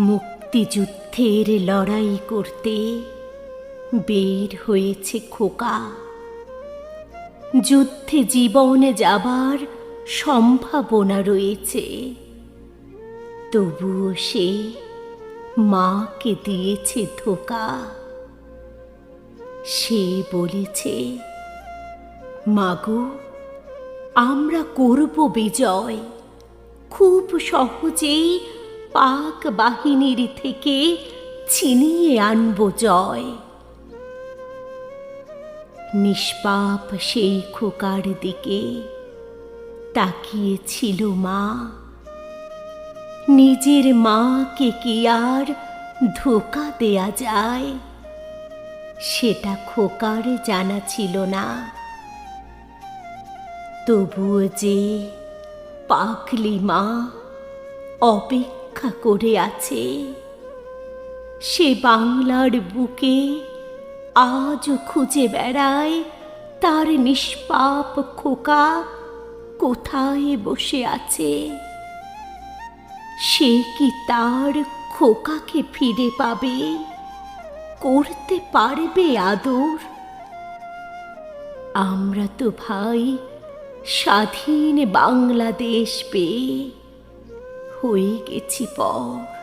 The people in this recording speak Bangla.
মুক্তিযুদ্ধের লড়াই করতে বের হয়েছে খোকা। যুদ্ধে জীবনে যাবার সম্ভাবনা রয়েছে। তবুও সে মাকে দিয়েছে ধোকা। সে বলেছে, মাগো, আমরা করব বিজয়। খুব সহজেই পাক বাহিনীর থেকে ছিনিয়ে আনব জয়। নিষ্পাপ সেই খোকার দিকে তাকিয়েছিল মা। নিজের মাকে কি আর ধোকা দেয়া যায়, সেটা খোকার জানা ছিল না। তবুও যে পাকলি মা, অপেক্ষা করে আছে। সে বাংলার বুকে আজও খুঁজে বেড়ায় তার নিষ্পাপ খোকা কোথায় বসে আছে। সে কি তার খোকাকে ফিরে পাবে? করতে পারবে আদর? আমরা তো ভাই স্বাধীন বাংলাদেশ পেয়ে হয়ে গেছি পর